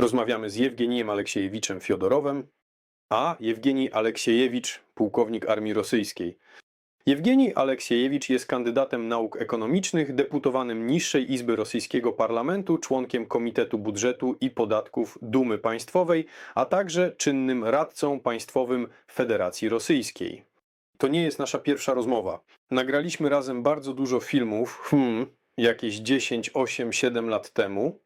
Rozmawiamy z Jewgenijem Aleksiejewiczem Fiodorowem, a Jewgenij Aleksiejewicz, pułkownik armii rosyjskiej. Jewgenij Aleksiejewicz jest kandydatem nauk ekonomicznych, deputowanym niższej izby rosyjskiego parlamentu, członkiem Komitetu Budżetu i Podatków Dumy Państwowej, a także czynnym radcą państwowym Federacji Rosyjskiej. To nie jest nasza pierwsza rozmowa. Nagraliśmy razem bardzo dużo filmów, hmm, jakieś 10, 8, 7 lat temu.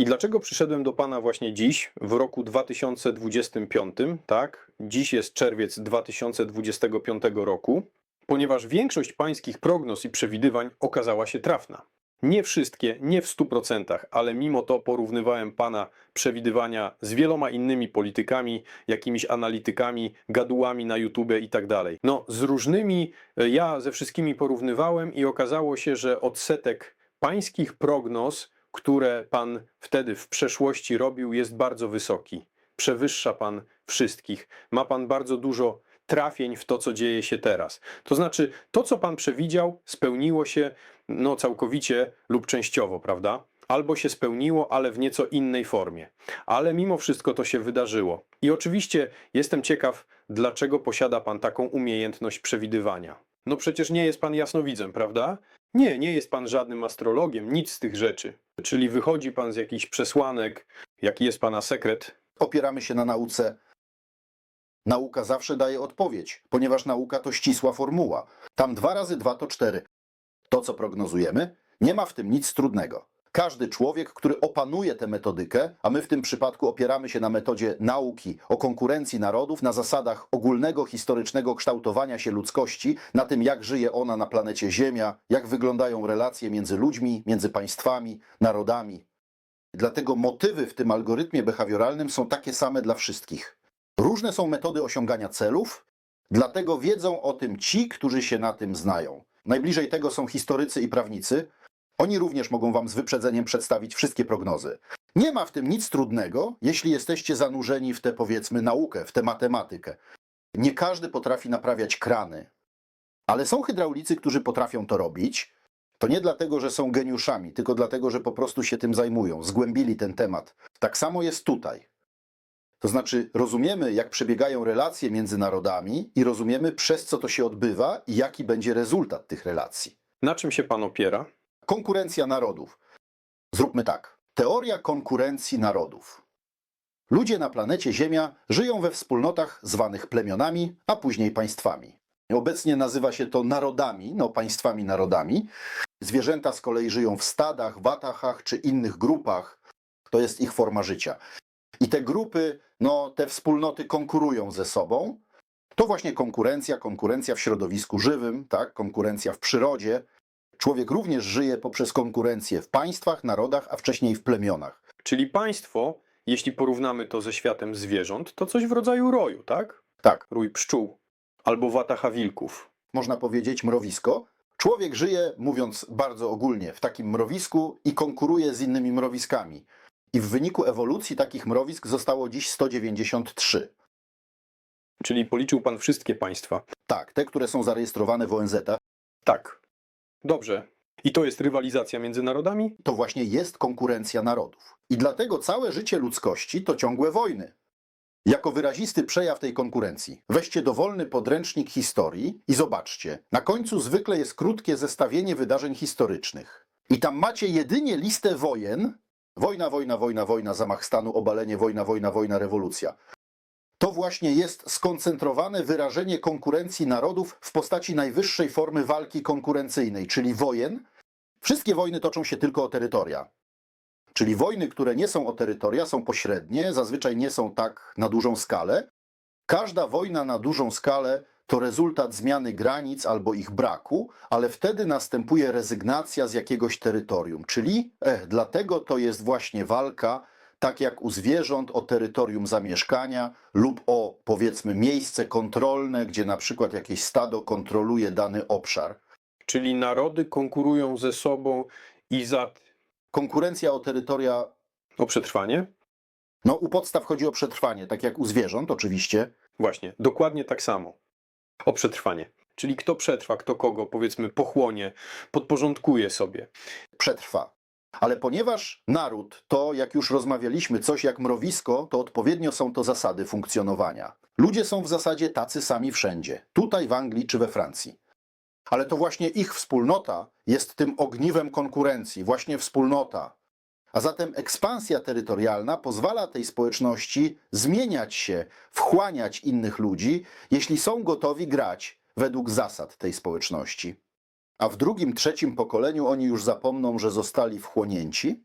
I dlaczego przyszedłem do Pana właśnie dziś, w roku 2025, tak? Dziś jest czerwiec 2025 roku, ponieważ większość Pańskich prognoz i przewidywań okazała się trafna. Nie wszystkie, nie w 100%, ale mimo to porównywałem Pana przewidywania z wieloma innymi politykami, jakimiś analitykami, gadułami na YouTube i tak dalej. No, z różnymi e, ja ze wszystkimi porównywałem i okazało się, że odsetek Pańskich prognoz które Pan wtedy w przeszłości robił, jest bardzo wysoki. Przewyższa Pan wszystkich. Ma Pan bardzo dużo trafień w to, co dzieje się teraz. To znaczy, to, co Pan przewidział, spełniło się no, całkowicie lub częściowo, prawda? Albo się spełniło, ale w nieco innej formie. Ale mimo wszystko to się wydarzyło. I oczywiście jestem ciekaw, dlaczego posiada Pan taką umiejętność przewidywania. No przecież nie jest Pan jasnowidzem, prawda? Nie, nie jest pan żadnym astrologiem, nic z tych rzeczy. Czyli wychodzi pan z jakichś przesłanek, jaki jest pana sekret. opieramy się na nauce. Nauka zawsze daje odpowiedź, ponieważ nauka to ścisła formuła. Tam dwa razy dwa to cztery. To, co prognozujemy, nie ma w tym nic trudnego. Każdy człowiek, który opanuje tę metodykę, a my w tym przypadku opieramy się na metodzie nauki o konkurencji narodów, na zasadach ogólnego historycznego kształtowania się ludzkości, na tym, jak żyje ona na planecie Ziemia, jak wyglądają relacje między ludźmi, między państwami, narodami. Dlatego motywy w tym algorytmie behawioralnym są takie same dla wszystkich. Różne są metody osiągania celów, dlatego wiedzą o tym ci, którzy się na tym znają. Najbliżej tego są historycy i prawnicy. Oni również mogą Wam z wyprzedzeniem przedstawić wszystkie prognozy. Nie ma w tym nic trudnego, jeśli jesteście zanurzeni w tę, powiedzmy, naukę, w tę matematykę. Nie każdy potrafi naprawiać krany, ale są hydraulicy, którzy potrafią to robić. To nie dlatego, że są geniuszami, tylko dlatego, że po prostu się tym zajmują, zgłębili ten temat. Tak samo jest tutaj. To znaczy, rozumiemy, jak przebiegają relacje między narodami i rozumiemy, przez co to się odbywa i jaki będzie rezultat tych relacji. Na czym się pan opiera? Konkurencja narodów. Zróbmy tak. Teoria konkurencji narodów. Ludzie na planecie Ziemia żyją we wspólnotach zwanych plemionami, a później państwami. Obecnie nazywa się to narodami, no państwami narodami. Zwierzęta z kolei żyją w stadach, watachach czy innych grupach. To jest ich forma życia. I te grupy, no te wspólnoty konkurują ze sobą. To właśnie konkurencja, konkurencja w środowisku żywym, tak, konkurencja w przyrodzie. Człowiek również żyje poprzez konkurencję w państwach, narodach, a wcześniej w plemionach. Czyli państwo, jeśli porównamy to ze światem zwierząt, to coś w rodzaju roju, tak? Tak, Rój pszczół albo watacha wilków. można powiedzieć mrowisko. Człowiek żyje, mówiąc bardzo ogólnie, w takim mrowisku i konkuruje z innymi mrowiskami. I w wyniku ewolucji takich mrowisk zostało dziś 193. Czyli policzył pan wszystkie państwa. Tak, te, które są zarejestrowane w ONZ, Tak. Dobrze. I to jest rywalizacja między narodami? to właśnie jest konkurencja narodów. I dlatego całe życie ludzkości to ciągłe wojny. Jako wyrazisty przejaw tej konkurencji, weźcie dowolny podręcznik historii i zobaczcie. Na końcu zwykle jest krótkie zestawienie wydarzeń historycznych. I tam macie jedynie listę wojen. Wojna, wojna, wojna, wojna, zamach stanu, obalenie, wojna, wojna, wojna, rewolucja. To właśnie jest skoncentrowane wyrażenie konkurencji narodów w postaci najwyższej formy walki konkurencyjnej, czyli wojen. Wszystkie wojny toczą się tylko o terytoria. Czyli wojny, które nie są o terytoria, są pośrednie, zazwyczaj nie są tak na dużą skalę. Każda wojna na dużą skalę to rezultat zmiany granic albo ich braku, ale wtedy następuje rezygnacja z jakiegoś terytorium. Czyli eh, dlatego to jest właśnie walka, tak jak u zwierząt, o terytorium zamieszkania lub o powiedzmy miejsce kontrolne, gdzie na przykład jakieś stado kontroluje dany obszar. Czyli narody konkurują ze sobą i za Konkurencja o terytoria o przetrwanie? No, u podstaw chodzi o przetrwanie, tak jak u zwierząt, oczywiście. Właśnie, dokładnie tak samo. O przetrwanie. Czyli kto przetrwa, kto kogo, powiedzmy, pochłonie, podporządkuje sobie. Przetrwa. Ale ponieważ naród to, jak już rozmawialiśmy, coś jak mrowisko, to odpowiednio są to zasady funkcjonowania. Ludzie są w zasadzie tacy sami wszędzie, tutaj w Anglii czy we Francji. Ale to właśnie ich wspólnota jest tym ogniwem konkurencji, właśnie wspólnota. A zatem ekspansja terytorialna pozwala tej społeczności zmieniać się, wchłaniać innych ludzi, jeśli są gotowi grać według zasad tej społeczności. A w drugim, trzecim pokoleniu oni już zapomną, że zostali wchłonięci?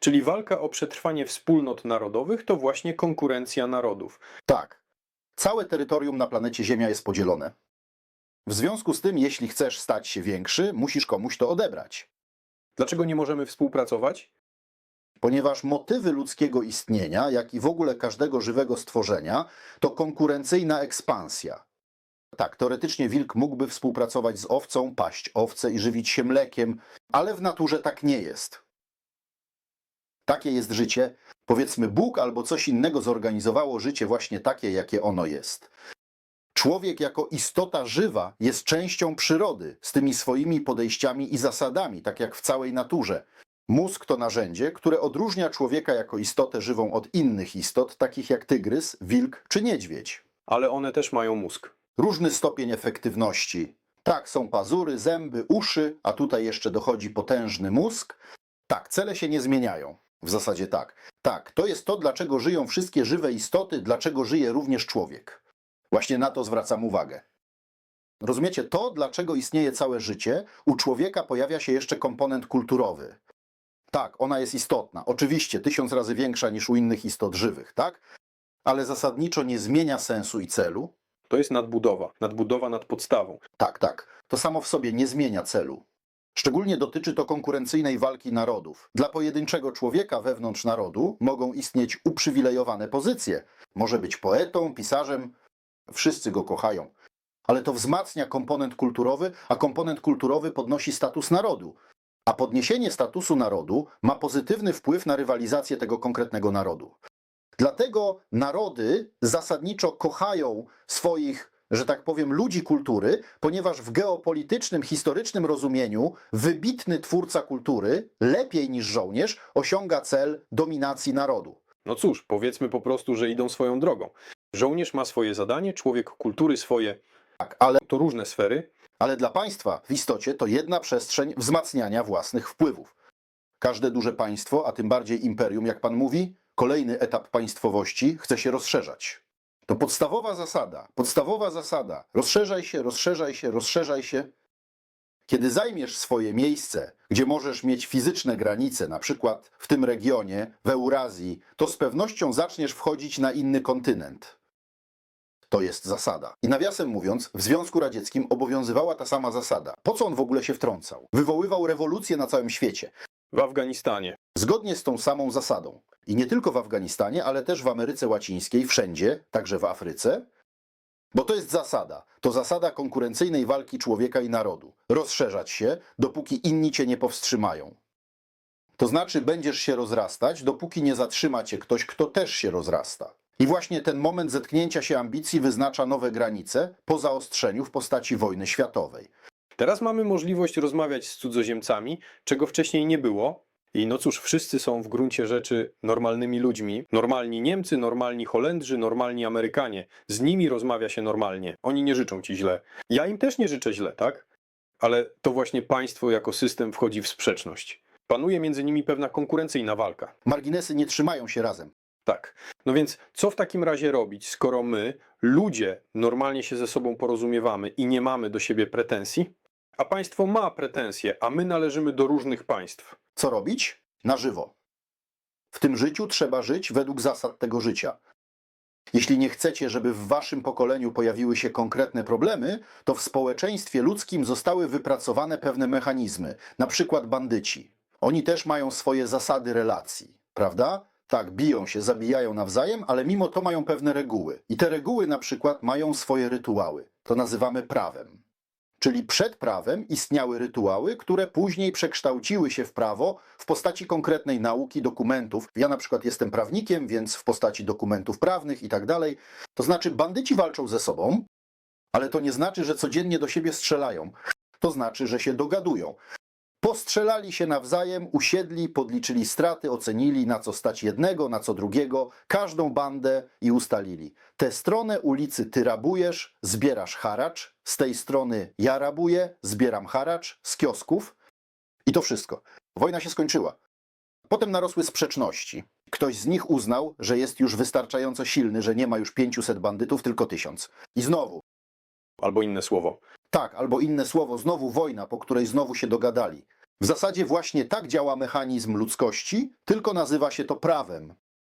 Czyli walka o przetrwanie wspólnot narodowych to właśnie konkurencja narodów. Tak. Całe terytorium na planecie Ziemia jest podzielone. W związku z tym, jeśli chcesz stać się większy, musisz komuś to odebrać. Dlaczego nie możemy współpracować? Ponieważ motywy ludzkiego istnienia, jak i w ogóle każdego żywego stworzenia, to konkurencyjna ekspansja. Tak, teoretycznie wilk mógłby współpracować z owcą, paść owce i żywić się mlekiem, ale w naturze tak nie jest. Takie jest życie. Powiedzmy, Bóg albo coś innego zorganizowało życie właśnie takie, jakie ono jest. Człowiek jako istota żywa jest częścią przyrody z tymi swoimi podejściami i zasadami, tak jak w całej naturze. Mózg to narzędzie, które odróżnia człowieka jako istotę żywą od innych istot, takich jak tygrys, wilk czy niedźwiedź. Ale one też mają mózg. Różny stopień efektywności. Tak, są pazury, zęby, uszy, a tutaj jeszcze dochodzi potężny mózg. Tak, cele się nie zmieniają. W zasadzie tak. Tak, to jest to, dlaczego żyją wszystkie żywe istoty, dlaczego żyje również człowiek. Właśnie na to zwracam uwagę. Rozumiecie, to, dlaczego istnieje całe życie, u człowieka pojawia się jeszcze komponent kulturowy. Tak, ona jest istotna. Oczywiście tysiąc razy większa niż u innych istot żywych, tak? Ale zasadniczo nie zmienia sensu i celu. To jest nadbudowa. Nadbudowa nad podstawą. Tak, tak. To samo w sobie nie zmienia celu. Szczególnie dotyczy to konkurencyjnej walki narodów. Dla pojedynczego człowieka wewnątrz narodu mogą istnieć uprzywilejowane pozycje. Może być poetą, pisarzem, wszyscy go kochają. Ale to wzmacnia komponent kulturowy, a komponent kulturowy podnosi status narodu. A podniesienie statusu narodu ma pozytywny wpływ na rywalizację tego konkretnego narodu. Dlatego narody zasadniczo kochają swoich, że tak powiem, ludzi kultury, ponieważ w geopolitycznym, historycznym rozumieniu wybitny twórca kultury, lepiej niż żołnierz, osiąga cel dominacji narodu. No cóż, powiedzmy po prostu, że idą swoją drogą. Żołnierz ma swoje zadanie, człowiek kultury swoje. Tak, ale, To różne sfery. ale dla państwa w istocie to jedna przestrzeń wzmacniania własnych wpływów. Każde duże państwo, a tym bardziej imperium, jak pan mówi, kolejny etap państwowości chce się rozszerzać. To podstawowa zasada, podstawowa zasada. Rozszerzaj się, rozszerzaj się, rozszerzaj się. Kiedy zajmiesz swoje miejsce, gdzie możesz mieć fizyczne granice, na przykład w tym regionie, w Eurazji, to z pewnością zaczniesz wchodzić na inny kontynent. To jest zasada. I nawiasem mówiąc, w Związku Radzieckim obowiązywała ta sama zasada. Po co on w ogóle się wtrącał? Wywoływał rewolucję na całym świecie. W Afganistanie. Zgodnie z tą samą zasadą. I nie tylko w Afganistanie, ale też w Ameryce Łacińskiej, wszędzie, także w Afryce. Bo to jest zasada. To zasada konkurencyjnej walki człowieka i narodu. Rozszerzać się, dopóki inni cię nie powstrzymają. To znaczy, będziesz się rozrastać, dopóki nie zatrzyma cię ktoś, kto też się rozrasta. I właśnie ten moment zetknięcia się ambicji wyznacza nowe granice po zaostrzeniu w postaci wojny światowej. Teraz mamy możliwość rozmawiać z cudzoziemcami, czego wcześniej nie było. I no cóż, wszyscy są w gruncie rzeczy normalnymi ludźmi. Normalni Niemcy, normalni Holendrzy, normalni Amerykanie. Z nimi rozmawia się normalnie. Oni nie życzą ci źle. Ja im też nie życzę źle, tak? Ale to właśnie państwo jako system wchodzi w sprzeczność. Panuje między nimi pewna konkurencyjna walka. Marginesy nie trzymają się razem. Tak. No więc co w takim razie robić, skoro my, ludzie, normalnie się ze sobą porozumiewamy i nie mamy do siebie pretensji, a państwo ma pretensje, a my należymy do różnych państw? Co robić? Na żywo. W tym życiu trzeba żyć według zasad tego życia. Jeśli nie chcecie, żeby w waszym pokoleniu pojawiły się konkretne problemy, to w społeczeństwie ludzkim zostały wypracowane pewne mechanizmy, na przykład bandyci. Oni też mają swoje zasady relacji, prawda? Tak, biją się, zabijają nawzajem, ale mimo to mają pewne reguły. I te reguły na przykład mają swoje rytuały. To nazywamy prawem. Czyli przed prawem istniały rytuały, które później przekształciły się w prawo w postaci konkretnej nauki, dokumentów. Ja na przykład jestem prawnikiem, więc w postaci dokumentów prawnych i tak dalej. To znaczy, bandyci walczą ze sobą, ale to nie znaczy, że codziennie do siebie strzelają. To znaczy, że się dogadują. Postrzelali się nawzajem, usiedli, podliczyli straty, ocenili na co stać jednego, na co drugiego, każdą bandę i ustalili. Tę stronę ulicy ty rabujesz, zbierasz haracz, z tej strony ja rabuję, zbieram haracz, z kiosków. I to wszystko. Wojna się skończyła. Potem narosły sprzeczności. Ktoś z nich uznał, że jest już wystarczająco silny, że nie ma już 500 bandytów, tylko 1000. I znowu, Albo inne słowo. tak, albo inne słowo, znowu wojna, po której znowu się dogadali. W zasadzie właśnie tak działa mechanizm ludzkości, tylko nazywa się to prawem,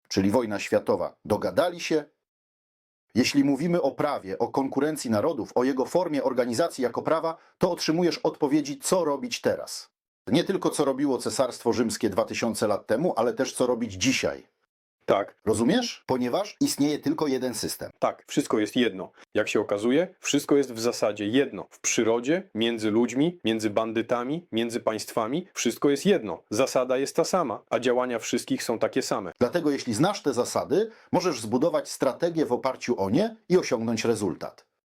czyli wojna światowa. Dogadali się. Jeśli mówimy o prawie, o konkurencji narodów, o jego formie organizacji jako prawa, to otrzymujesz odpowiedzi, co robić teraz. Nie tylko co robiło Cesarstwo Rzymskie 2000 lat temu, ale też co robić dzisiaj. Tak, Rozumiesz? Ponieważ istnieje tylko jeden system. tak, wszystko jest jedno. Jak się okazuje, wszystko jest w zasadzie jedno. W przyrodzie, między ludźmi, między bandytami, między państwami, wszystko jest jedno. Zasada jest ta sama, a działania wszystkich są takie same. Dlatego jeśli znasz te zasady, możesz zbudować strategię w oparciu o nie i osiągnąć rezultat.